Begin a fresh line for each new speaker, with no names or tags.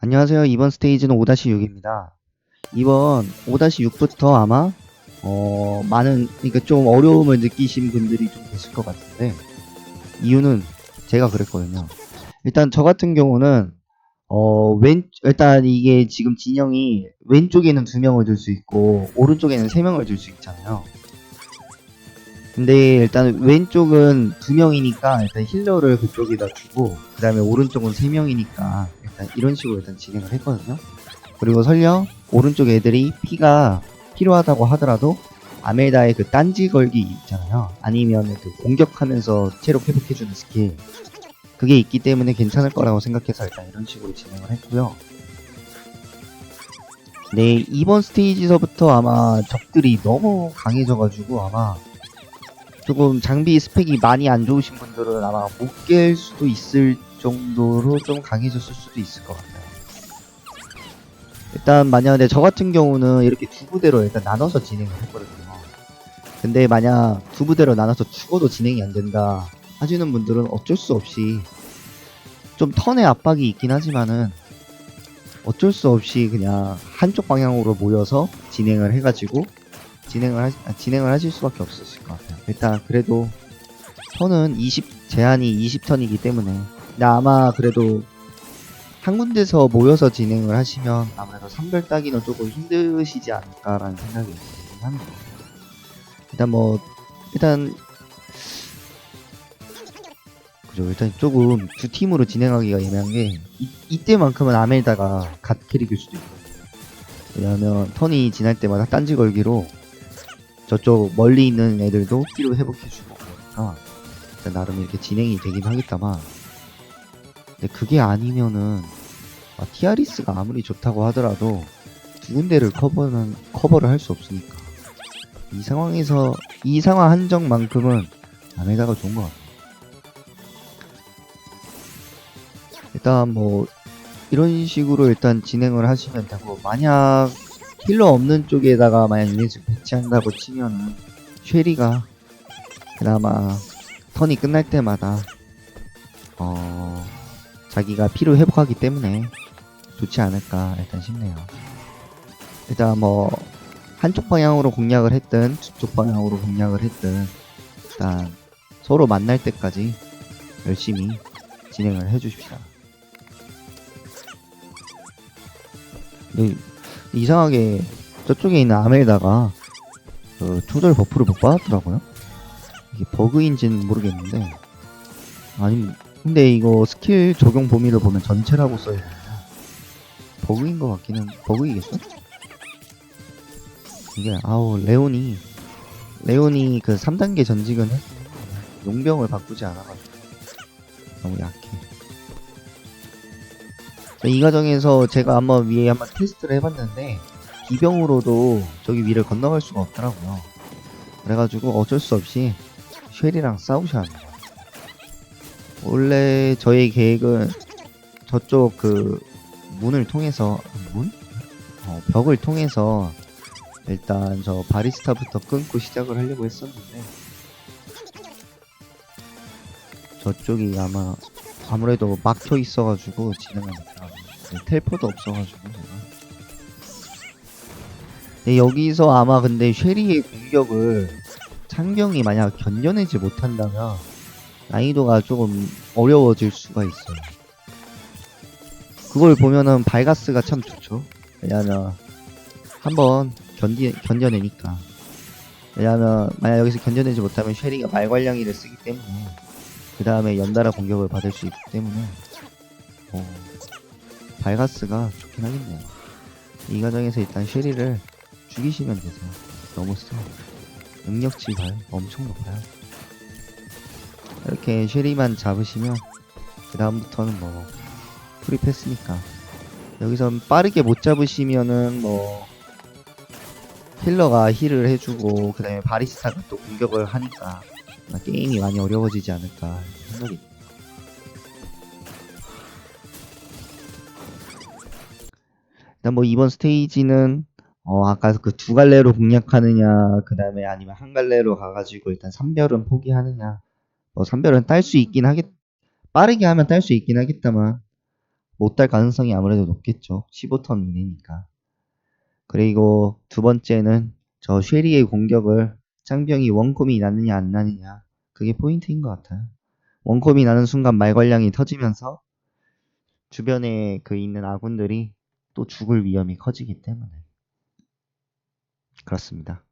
안녕하세요. 이번 스테이지는 5-6입니다. 이번 5-6부터 아마 어, 많은 그러니까 좀 어려움을 느끼신 분들이 좀 계실 것 같은데 이유는 제가 그랬거든요. 일단 저 같은 경우는 어, 왼 일단 이게 지금 진영이 왼쪽에는 두 명을 둘수 있고 오른쪽에는 세 명을 둘수 있잖아요. 근데 일단 왼쪽은 두 명이니까 일단 힐러를 그쪽에다 두고 그 다음에 오른쪽은 세 명이니까 일단 이런 식으로 일단 진행을 했거든요. 그리고 설령 오른쪽 애들이 피가 필요하다고 하더라도 아멜다의 그 딴지 걸기 있잖아요. 아니면 그 공격하면서 체력 회복해주는 스킬 그게 있기 때문에 괜찮을 거라고 생각해서 일단 이런 식으로 진행을 했고요. 네 이번 스테이지서부터 아마 적들이 너무 강해져가지고 아마 조금 장비 스펙이 많이 안 좋으신 분들은 아마 못 깰 수도 있을 정도로 좀 강해졌을 수도 있을 것 같아요. 일단 만약에 저 같은 경우는 이렇게 두 부대로 일단 나눠서 진행을 했거든요. 근데 만약 두 부대로 나눠서 죽어도 진행이 안 된다 하시는 분들은 어쩔 수 없이 좀 턴의 압박이 있긴 하지만은 어쩔 수 없이 그냥 한쪽 방향으로 모여서 진행을 해가지고 진행을 하, 아, 진행을 하실 수밖에 없으실 것 같아요. 일단 그래도 턴은 20 제한이 20턴이기 때문에 아마 그래도 한 군데서 모여서 진행을 하시면 아무래도 선별 따기는 조금 힘드시지 않을까라는 생각이 들긴 합니다. 일단 뭐 일단 그죠 일단 조금 두 팀으로 진행하기가 애매한 게 이, 이때만큼은 아멜다가 갓 캐릭일 수도 있거든요. 왜냐하면 턴이 지날 때마다 딴지 걸기로 저쪽 멀리 있는 애들도 피로 회복해주고 그러니까 일단 나름 이렇게 진행이 되긴 하겠다만 근데 그게 아니면은 아, 티아리스가 아무리 좋다고 하더라도 두 군데를 커버는 커버를 할 수 없으니까 이 상황에서 이 상황 한정만큼은 아메다가 좋은 것 같아요. 일단 뭐 이런 식으로 일단 진행을 하시면 되고 만약 힐러 없는 쪽에다가 만약 이미지 배치한다고 치면은 쉐리가 그나마 턴이 끝날 때마다 어 자기가 피로 회복하기 때문에 좋지 않을까 일단 싶네요. 일단 뭐 한쪽 방향으로 공략을 했든 두쪽 방향으로 공략을 했든 일단 서로 만날 때까지 열심히 진행을 해주십시다. 네, 이상하게 저쪽에 있는 아멜다가 그 조절 버프를 못 받았더라고요. 이게 버그인지는 모르겠는데 아니 근데 이거 스킬 적용 범위를 보면 전체라고 써있는데 버그인 것 같기는 버그이겠어? 이게 아우 레온이 레온이 그 3단계 전직은 용병을 바꾸지 않아가지고 너무 약해. 이 과정에서 제가 한번 위에 한번 테스트를 해봤는데 기병으로도 저기 위를 건너갈 수가 없더라고요. 그래가지고 어쩔 수 없이 쉘이랑 싸우셔야 합니다. 원래 저희 계획은 저쪽 그 문을 통해서 문? 어, 벽을 통해서 일단 저 바리스타부터 끊고 시작을 하려고 했었는데 저쪽이 아마 아무래도 막혀 있어가지고 진행을 못하고 텔포도 없어가지고 제가 네, 여기서 아마 근데 쉐리의 공격을 창경이 만약 견뎌내지 못한다면 난이도가 조금 어려워질 수가 있어요. 그걸 보면은 발가스가 참 좋죠. 왜냐면 한번 견디 견뎌내니까. 왜냐면 만약 여기서 견뎌내지 못하면 쉐리가 말괄량이를 쓰기 때문에 그 다음에 연달아 공격을 받을 수 있기 때문에 어, 발가스가 좋긴 하겠네요. 이 과정에서 일단 쉐리를 죽이시면 되세요. 너무 세. 능력치 봐요. 엄청 높아요. 이렇게 쉐리만 잡으시면 그 다음부터는 뭐 프리패스니까. 여기선 빠르게 못 잡으시면은 뭐 힐러가 힐을 해주고 그 다음에 바리스타가 또 공격을 하니까 게임이 많이 어려워지지 않을까 생각이 일단 뭐 이번 스테이지는 어 아까 그 두 갈래로 공략하느냐 그 다음에 아니면 한 갈래로 가가지고 일단 3별은 포기하느냐 뭐 3별은 딸 수 있긴 하겠 빠르게 하면 딸 수 있긴 하겠다만 못달 가능성이 아무래도 높겠죠. 15턴 이내니까. 그리고 두 번째는 저 쉐리의 공격을 짱병이 원콤이 나느냐 안 나느냐 그게 포인트인 것 같아요. 원콤이 나는 순간 말괄량이 터지면서 주변에 그 있는 아군들이 또 죽을 위험이 커지기 때문에 그렇습니다.